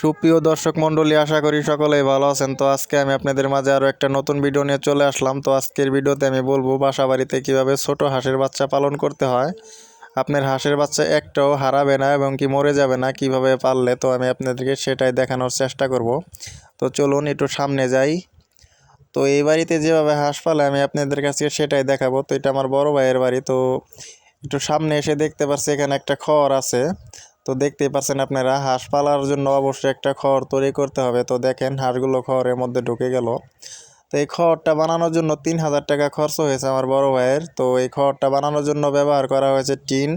সুপ্রিয় দর্শক মণ্ডলী, আশা করি সকলেই ভালো আছেন। তো আজকে আমি আপনাদের মাঝে আরও একটা নতুন ভিডিও নিয়ে চলে আসলাম। তো আজকের ভিডিওতে আমি বলব বাসা বাড়িতে কীভাবে ছোট হাঁসের বাচ্চা পালন করতে হয়। আপনার হাঁসের বাচ্চা একটাও হারাবে না এবং কি মরে যাবে না, কীভাবে পারলে তো আমি আপনাদেরকে সেটাই দেখানোর চেষ্টা করব। তো চলুন একটু সামনে যাই। তো এই বাড়িতে যেভাবে হাঁস পালে, আমি আপনাদের কাছে সেটাই দেখাবো। তো এটা আমার বড় ভাইয়ের বাড়ি। তো একটু সামনে এসে দেখতে পাচ্ছি এখানে একটা খড় আছে। তো দেখতেই পাচ্ছেন আপনারা, হাঁস পালার জন্য অবশ্যই একটা খড় তৈরি করতে হবে। তো দেখেন, হাঁসগুলো খড়ের মধ্যে ঢুকে গেল। তো এই খড়টা বানানোর জন্য তিন হাজার টাকা খরচ হয়েছে আমার বড় ভাইয়ের। তো এই খড়টা বানানোর জন্য ব্যবহার করা হয়েছে টিন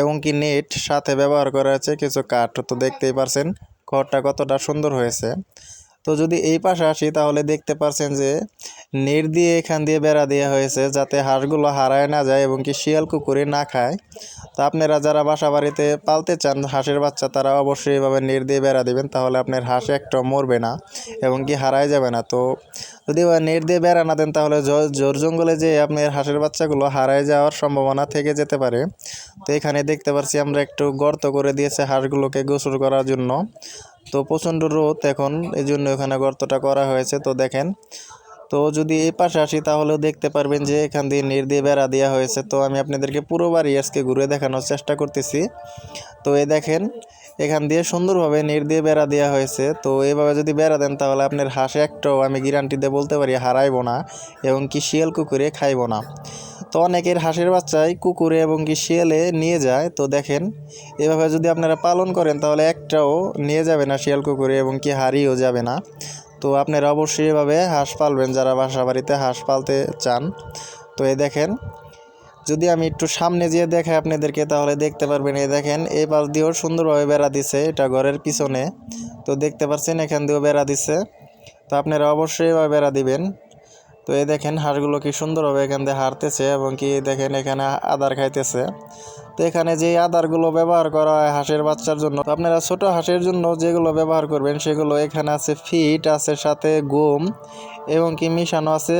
এবং কি নেট, সাথে ব্যবহার করা হয়েছে কিছু কাঠ। তো দেখতেই পারছেন খড়টা কতটা সুন্দর হয়েছে। তো যদি এই পাশে আসি, তাহলে দেখতে পারছেন যে নেট দিয়ে এখান দিয়ে বেড়া দেওয়া হয়েছে যাতে হাঁসগুলো হারায় না যায় এবং কি শিয়াল কুকুরে না খায়। তো আপনারা যারা বাসা বাড়িতে পালতে চান হাঁসের বাচ্চা, তারা অবশ্যই এভাবে নেট দিয়ে বেড়া দেবেন, তাহলে আপনার হাঁস একটাও মরবে না এবং কি হারায় যাবে না। তো যদি নেট দিয়ে বেড়া না দেন, তাহলে জোর জঙ্গলে যে আপনার হাঁসের বাচ্চাগুলো হারায় যাওয়ার সম্ভাবনা থেকে যেতে পারে। তো এখানে দেখতে পাচ্ছি আমরা একটু গর্ত করে দিয়েছে হাঁসগুলোকে গোসল করার জন্য। তো প্রচণ্ড রোদ এখন এই জন্য এখানে গর্তটা করা হয়েছে, তো দেখেন। তো যদি এই পাশে আসি, তাহলেও দেখতে পারবেন যে এখান দিয়ে নেট দিয়ে বেড়া দেওয়া হয়েছে। তো আমি আপনাদেরকে পুরো বাড়ি আজকে ঘুরে দেখানোর চেষ্টা করতেছি। তো এই দেখেন, এখান দিয়ে সুন্দরভাবে নেট দিয়ে বেড়া দেওয়া হয়েছে। তো এইভাবে যদি বেড়া দেন, তাহলে আপনার হাঁসে একটাও আমি গ্যারান্টি দিয়ে বলতে পারি, হারাইবো না এবং কি শিয়াল কুকুরে খাইবো না। তো অনেকের হাঁসের বাচ্চাই কুকুরে এবং কি শিয়ালে নিয়ে যায়। তো দেখেন, এভাবে যদি আপনারা পালন করেন তাহলে একটাও নিয়ে যাবে না শিয়াল, কুকুরে এবং কি হারিয়েও যাবে না। তো আপনারা অবশ্যই এভাবে হাঁস পালবেন, যারা বাসা বাড়িতে হাঁস পালতে চান। তো এই দেখেন, যদি আমি একটু সামনে যেয়ে দেখাই আপনাদেরকে, তাহলে দেখতে পারবেন, এই দেখেন, এই পাশ দিয়েও সুন্দরভাবে বেড়া দিছে, এটা ঘরের পিছনে। তো দেখতে পাচ্ছেন, এখান দিয়েও বেড়া দিছে। তো আপনারা অবশ্যই এভাবে বেড়া দিবেন। তো এই দেখেন হাঁসগুলো কি সুন্দরভাবে এখান দিয়ে হারতেছে এবং কি দেখেন এখানে আদার খাইতেছে। তো এখানে যে আদারগুলো ব্যবহার করা হয় হাঁসের বাচ্চার জন্য আপনারা ছোট হাঁসের জন্য যেগুলো ব্যবহার করবেন সেগুলো এখানে আছে ফিট, আছে সাথে গম এবং কি মিশানো আছে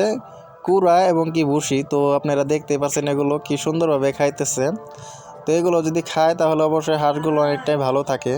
কুড়া এবং কি ভুসি। তো আপনারা দেখতে পাচ্ছেন এগুলো কি সুন্দরভাবে খাইতেছে। তো এগুলো যদি খায় তাহলে অবশ্যই হাঁসগুলো অনেকটাই ভালো থাকে।